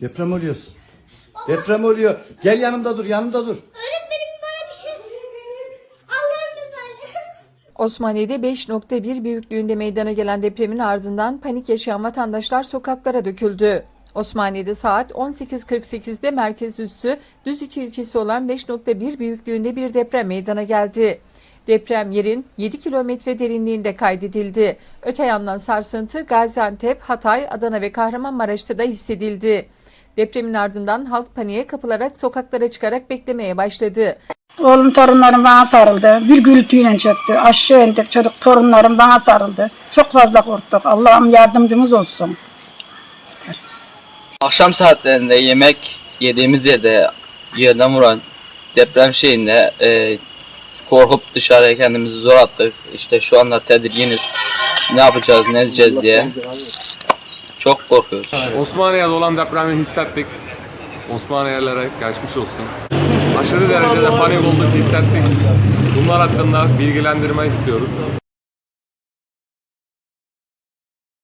Deprem oluyor. Deprem oluyor. Gel yanımda dur, yanımda dur. Öğretmenim bana bir şey Allah'ım. Osmaniye'de 5.1 büyüklüğünde meydana gelen depremin ardından panik yaşayan vatandaşlar sokaklara döküldü. Osmaniye'de saat 18.48'de merkez üssü Düziçi ilçesi olan 5.1 büyüklüğünde bir deprem meydana geldi. Deprem yerin 7 kilometre derinliğinde kaydedildi. Öte yandan sarsıntı Gaziantep, Hatay, Adana ve Kahramanmaraş'ta da hissedildi. Depremin ardından halk paniğe kapılarak sokaklara çıkarak beklemeye başladı. Oğlum torunlarım bana sarıldı. Bir gürültüyle çöktü. Aşağı indik çocuk torunlarım bana sarıldı. Çok fazla korktuk. Allah'ım yardımcımız olsun. Akşam saatlerinde yemek yediğimiz yerde yerden vuran deprem şeyinde e, korkup dışarıya kendimizi zor attık. İşte şu anda tedirginiz. Ne yapacağız, ne edeceğiz diye. Çok korkuyoruz. Osmaniye'de olan depremi hissettik. Osmaniyelilere geçmiş olsun. Aşırı derecede panik olduk hissettik. Bunlar hakkında bilgilendirme istiyoruz.